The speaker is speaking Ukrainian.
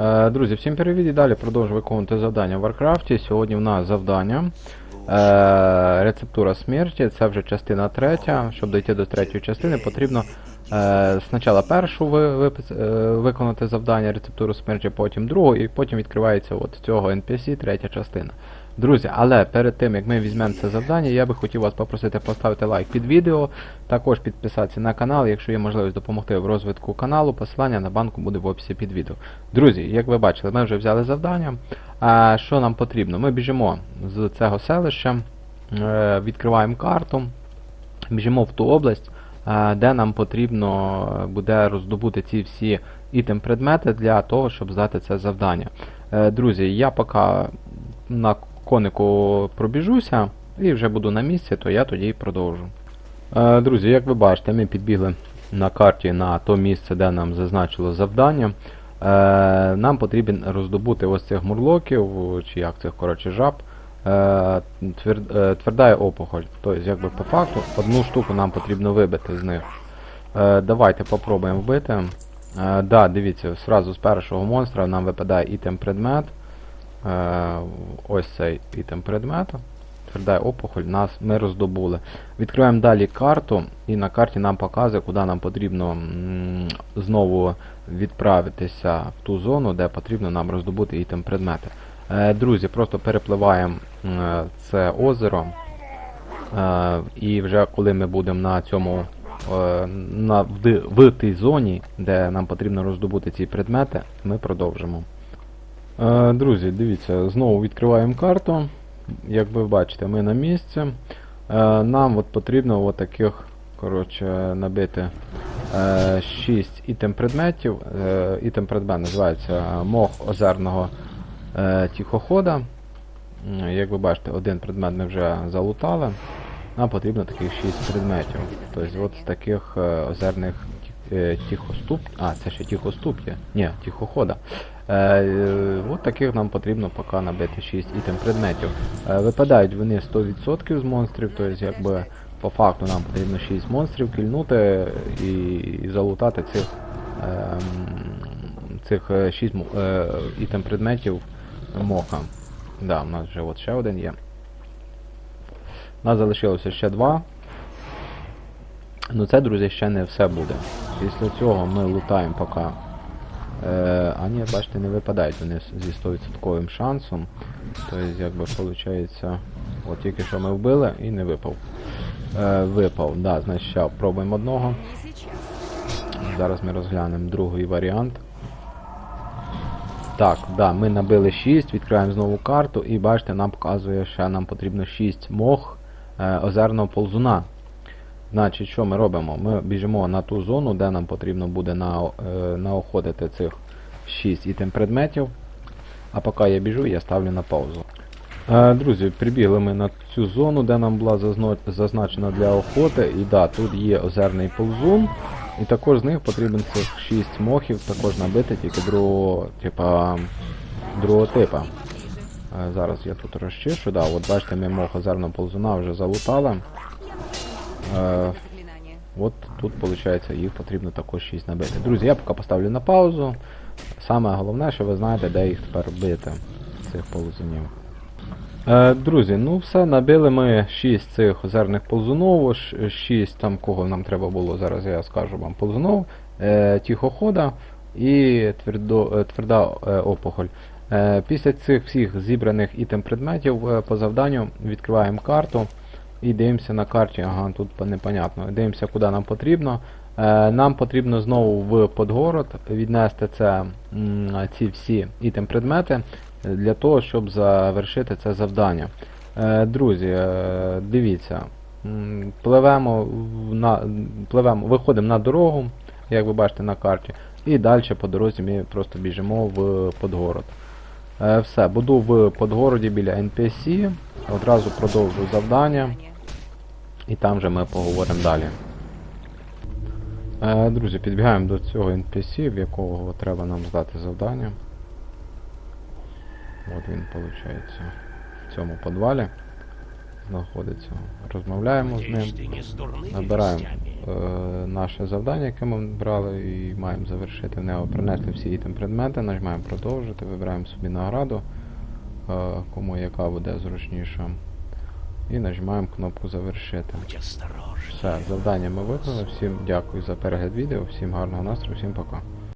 Е, Друзі, всім привіт і далі продовжую виконувати завдання в Варкрафті. Сьогодні в нас завдання е, рецептура смерті. Це вже частина третя. Щоб дійти до третьої частини, потрібно е, спочатку першу виконати завдання рецептуру смерті, потім другу, і потім відкривається от цього NPC третя частина. Друзі, але перед тим як ми візьмемо це завдання, я би хотів вас попросити поставити лайк під відео, також підписатися на канал, якщо є можливість допомогти в розвитку каналу, посилання на банку буде в описі під відео. Друзі, як ви бачили, ми вже взяли завдання. А що нам потрібно? Ми біжимо з цього селища, е, відкриваємо карту, біжимо в ту область, е, де нам потрібно буде роздобути ці всі ітем-предмети для того, щоб здати це завдання. Е, Друзі, я поки на конику пробіжуся і вже буду на місці, то я тоді продовжу. Е, Друзі, як ви бачите, ми підбігли на карті на то місце, де нам зазначило завдання. Е, Нам потрібен роздобути ось цих мурлоків, чи як цих коротше жаб. е, твер- е, Тверда опухоль. Тобто, якби по факту, одну штуку нам потрібно вибити з них. Давайте попробуємо вбити. Да, дивіться, сразу з першого монстра нам випадає ітем предмет. Е, Ось цей ітем предмету. Тверда опухоль нас ми роздобули. Відкриваємо далі карту, і на карті нам показує, куди нам потрібно знову відправитися в ту зону, де потрібно нам роздобути ітем предмети. Е, друзі, просто перепливаємо е, це озеро. Е, і вже коли ми будемо на цьому е, на, в, в тій зоні, де нам потрібно роздобути ці предмети, ми продовжимо. Е, Друзі, дивіться, знову відкриваємо карту. Як ви бачите, ми на місці. Е, Нам от потрібно от коротше, набити е, 6 ітем предметів. Е, Ітем предмет називається мох озерного е, тихохода. Як ви бачите, один предмет ми вже залутали. Нам потрібно таких 6 предметів. Тобто от з таких е, озерних е, тихоступ. А, це ще тихоступ є. Ні, тихохода. Е, е, от таких нам потрібно поки набити 6 ітем предметів. Е, випадають вони 100% з монстрів, тобто якби по факту нам потрібно 6 монстрів кільнути і, і залутати цих, ем, цих 6 е, ітем предметів моха. Да, у нас вже от ще один є. У нас залишилося ще два. Ну це, друзі, ще не все буде. Після цього ми лутаємо поки. Е, а ні, бачите, не випадають вони зі 100% шансом. Тобто, якби виходить, от тільки що ми вбили і не випав. Е, випав, да, значить, ще пробуємо одного. Зараз ми розглянемо другий варіант. Так, да, ми набили 6, відкриваємо знову карту і бачите, нам показує, що нам потрібно 6 мох е, озерного ползуна. Значить, що ми робимо? Ми біжимо на ту зону, де нам потрібно буде на, е, наохотити цих 6 ітем предметів. А поки я біжу, я ставлю на паузу. Е, друзі, прибігли ми на цю зону, де нам була зазначена для охоти. І да, тут є озерний ползун. І також з них потрібен цих 6 мохів також набити, тільки другого, типа, другого типа. Е, зараз я тут розчишу, да, от бачите, ми мох озерного ползуна вже залутали. Е, Заклинание. Тут, виходить, їх потрібно також 6 набити. Друзі, я поки поставлю на паузу. Саме головне, що ви знаєте, де їх тепер бити, цих ползунів. Е, друзі, ну все, набили ми 6 цих озерних ползунов, 6 там кого нам треба було, зараз я скажу вам ползунов, е, тихохода і твердо, е, тверда е, опухоль. Е, після цих всіх зібраних ітем предметів е, по завданню відкриваємо карту. І дивимося на карті, ага, тут непонятно. Дивимося, куди нам потрібно. Е, нам потрібно знову в Подгород віднести це, ці всі ітем предмети для того, щоб завершити це завдання. Е, друзі, е, дивіться, пливемо, на, пливемо, виходимо на дорогу, як ви бачите на карті, і далі по дорозі ми просто біжимо в Подгород. Все, буду в Подгороді біля NPC, одразу продовжу завдання. І там же ми поговоримо далі. Е, друзі, підбігаємо до цього NPC, в якого треба нам здати завдання. От він, виходить, в цьому подвалі. знаходиться. Розмовляємо з ним. Набираємо е, наше завдання, яке ми брали, і маємо завершити в нього, принести всі ітем предмети, нажимаємо продовжити, вибираємо собі награду, е, кому яка буде зручніша. І нажимаємо кнопку завершити. Все, завдання ми виконали. Всім дякую за перегляд відео, всім гарного настрою, всім пока.